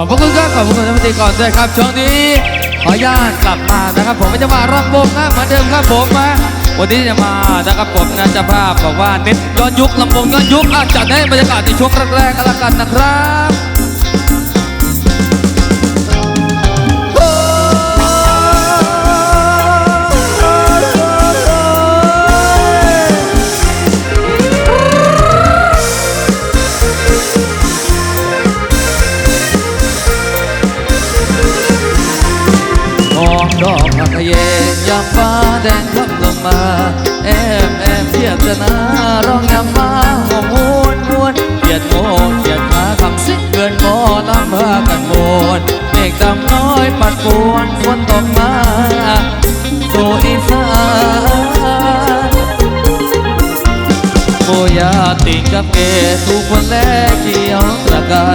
ขอบพระคุณครับขอบพระคุณท่านพิธีกรด้วยครับช่วงนี้ขออนุญาตกลับมานะครับ ผมไม่จะมารำวงนะเหมือนเดิมครับผมมาวันนี้จะมานะครับผมนะจะภาพบอกว่าเน้นย้อนยุคลำวงย้อนยุคอาจจะได้บรรยากาศในช่วงแรกๆกันละกันนะครับ เยนยามฟ้าแดงค่ำลงมา แอมแอมเทียบจะนาร้องยามฟ้าหอมมวนมวนเกียดโมเกียดมาคำสิ้นเกินหมอลำพากันมวนเมฆดำน้อยปัดปวนฝนตกมาสู่อีสานโบยาติดกับเกทุกคนแลเกี่ยวประกา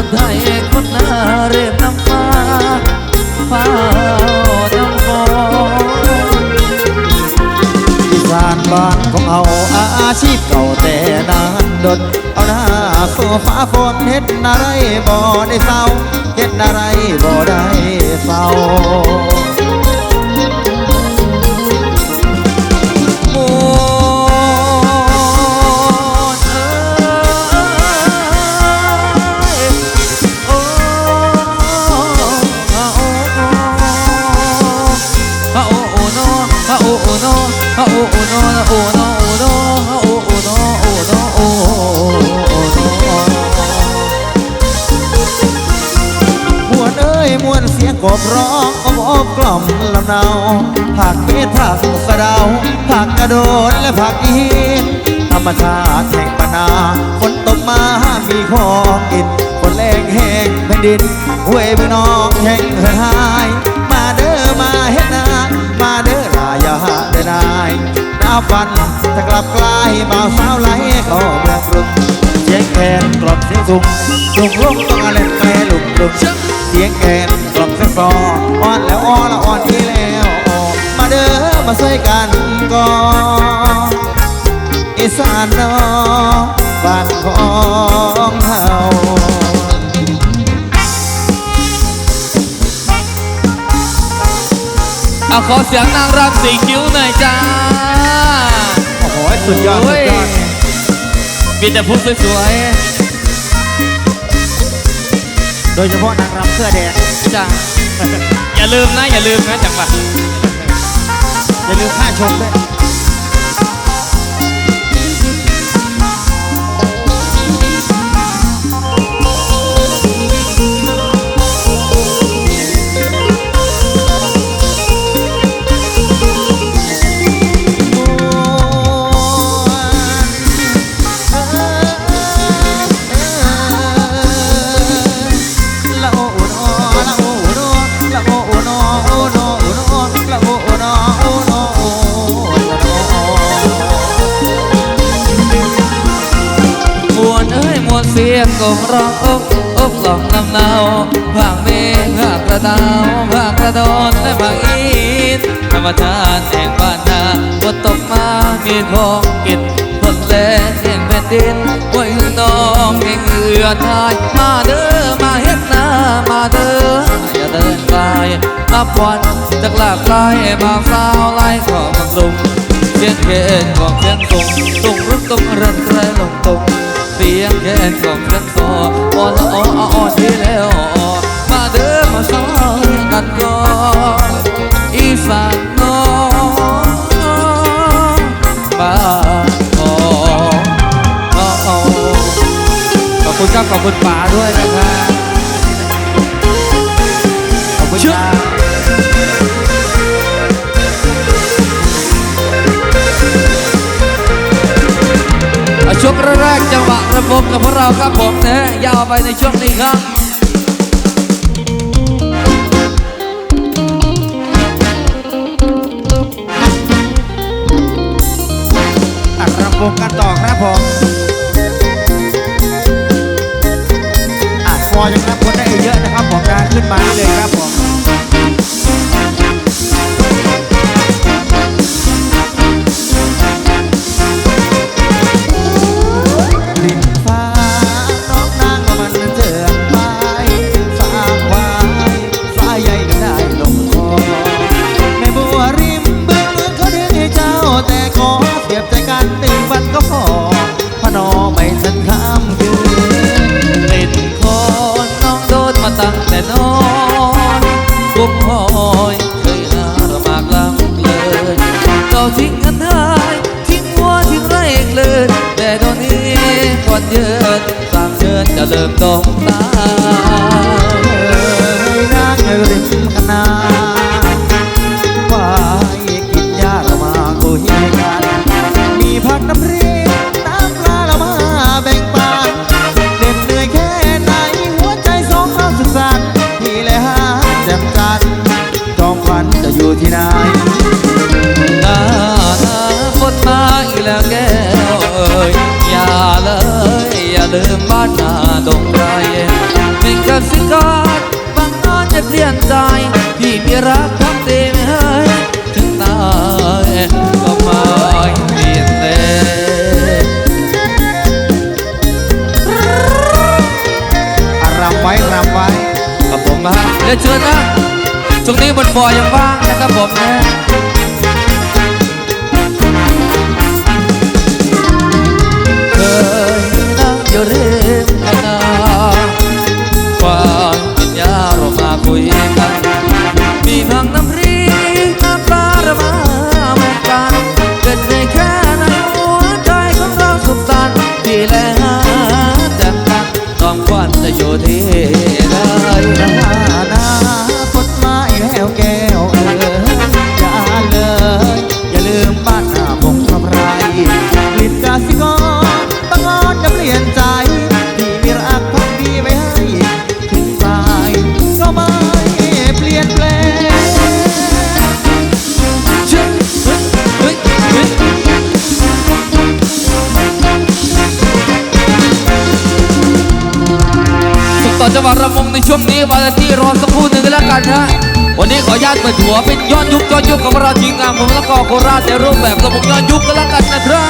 เร่งรถไทยคนหน้าเรียนน้ำฟ้าฟ้าน้ำฝนอีสานบ้านของเอาอาชีพเก่าแต่นานดนเอาหน้าสู่ฟาฝนเฮ็ดอะไรบ่ได้เศร้าเฮ็ดอะไรบ่ได้เศร้า มวนเอ้ยมวนเสียงกบร้องอบอบกล่อมลำเนาผักเม็ดผักสะเดาผักกระโดดและผักอีนธรรมชาติแห่งปนาฝนตกมามีของกินฝนแรงแห้งแผ่นดินห้วยพี่น้องแห่งเฮือหาย มาเด้อมาเฮ็ดนามาเด้อายาเด้นายดาฟันจะกลับกลายบ่าวสาวไหลเข้าเมืองกรุงเสียงแคนกล่อมเสียงสูงลุงลงต้องอะไรแปรลุกลุงเสียงแคนกล่อมเสียงซออ่อนแล้วอ่อนละอ่อนที่แล้วมาเด้อมาช่วยกันก่อนอีสานเนองบ้านของเฮา เอาขอเสียงนางรำสีคิ้วหน่อยจ้า โอ้โหสุดยอดสุดยอดมีแต่ผู้สวยโดยเฉพาะนางรำเสื้อแดงๆจ้าอย่าลืมนะ อย่าลืมนะจังหวะอย่าลืมค่าชมด้วย เอ้ยมวนเสียงกลมร้องอกอกหลองลำเนาภาคเมฆภาคกระดาวภาคกระโดนและภาคอีสธรรมชาติแห่งบ้านนาฝนตกมามีของกินฝนแรงแห่งแผ่นดินห้วยหึงน้องแห่งเอือทายมาเด้อมาเฮ็ดนามาเด้ออย่าเดินไกลนับวันจากหลากหลายมาสาวไล่ขอมังรุมเสียงแคนของเสียงส่งส่งรุกตรงรันไรลงตรง สียงแคนของเสียงซออ่อนละอ่ออ่อนที่แล้วมาเด้อมาซอยกันก่อนอีสานน้องบ้านขอขอบคุณครับขอบคุณป๋าด้วยนะครับขอบคุณครับ ช่วงแรกๆจังหวะระบบกับพวกเราครับผมนะยาวไปในช่วงนี้ครับอัดรำวงกันต่อครับผมอะพอยังรับคนได้อีกเยอะนะครับผมนะขึ้นมาเลยครับผม รงนี้บนฟอยังว่างนะครับผมนะเคยนั่งยธิมทะวังกินยาเรามาคุยกัน มีทั้งน้ำรีน้ำปลระมาเมือนเกิดในแค่ในหัวใจของเราสุขสันต์ดีแล้วแต่ต้องควันจะอยู่ที่ใด วแก้วเออ ขอญาตเปิดหัวเป็นย้อนยุคย้อนยุคของเราทีมงามนผมและกอโคราชในรูปแบบระบบย้อนยุคกันละกันนะครับ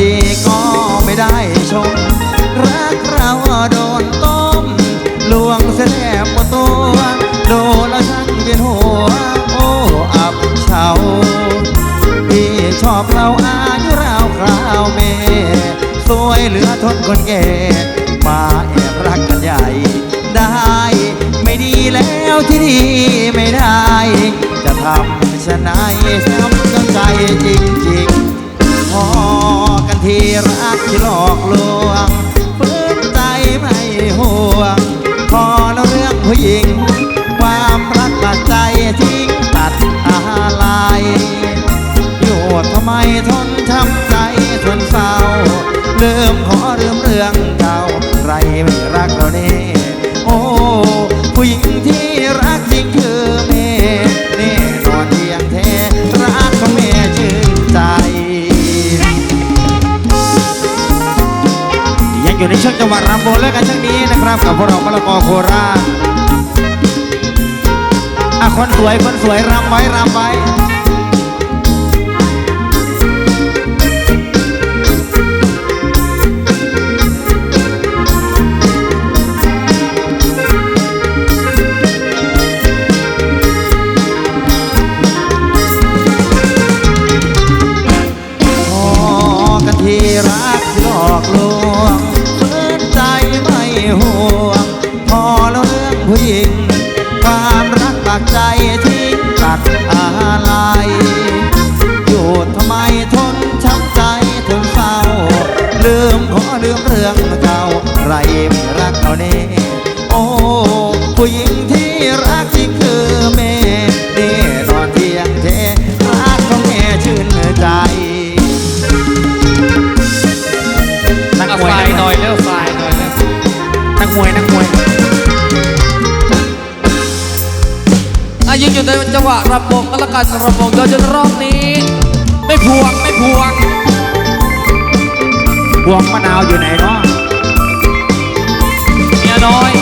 ดีก็ไม่ได้ชม รักเราโดนต้มลวงเสียแทบหมดตัวโดนแล้วฉันเวียนหัว โอ้อับเฉาพี่ชอบเราอายุราวคราวเมสวยเหลือทนคนแก่มาแอบรักกันใหญ่ได้ไม่ดีแล้วที่ดีไม่ได้ จะทำชะไหนช้ำจนใจจริงๆ อกันทีรักที่หลอกลวงฝืนใจไม่ห่วง วัดรำโบนและกันช่างนี้นะครับ กับพวกเรามะละกอโคราชอะคนสวยคนสวยรำไว้รำไว้ ลืมขอลืมเรื่องเก่าไรไม่รักเขาเน่โอ้ผู้หญิงที่รักจริงคือเมย์แน่นอนเที่ยงเทรักของเมย์ชื่นใจนักมวยหน่อยเร็วฝ่ายหน่อยเร็วนักมวยนักมวยอะยังอยู่ในจังหวะรำวงก็แล้วกันรำวงโดยจนรอบนี้ ไม่พวงไม่พวง พวงมะนาวอยู่ไหนเนาะเมียน้อย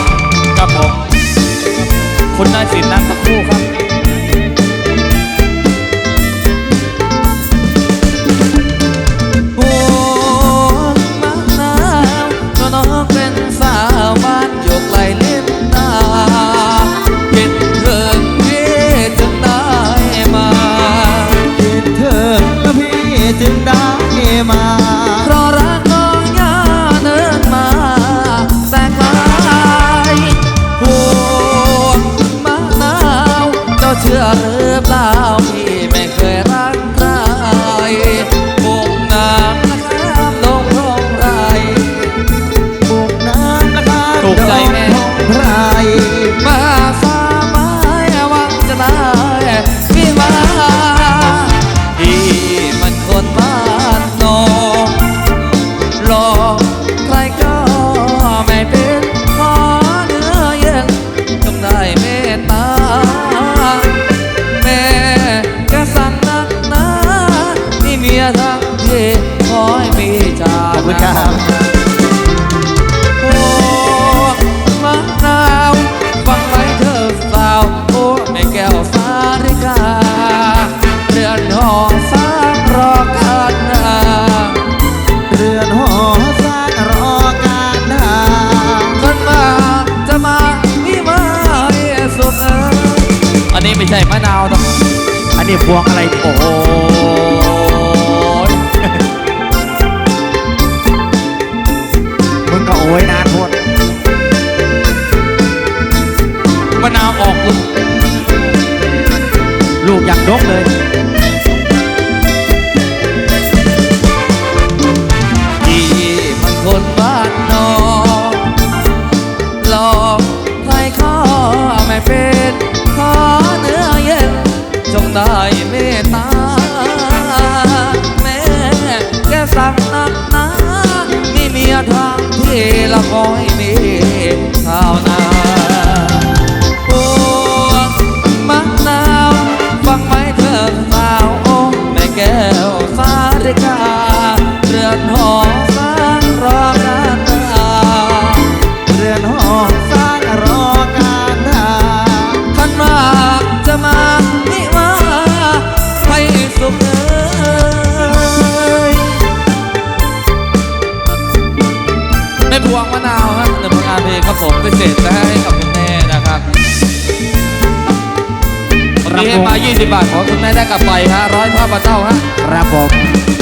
มะนาวออกลูกลูกอยากดกเลยที่มันคนบ้านนอกหลอกใครข้อไม่เป็นขอเนื้อเย็น จงได้เมตตา แม่แกสั่งนักหนานี่เมียทางที่ละคอยมีข้าวนา บาทของคุณแม่ได้กลับไปฮะร้อยพ่อปลาเจ้าฮะครับผม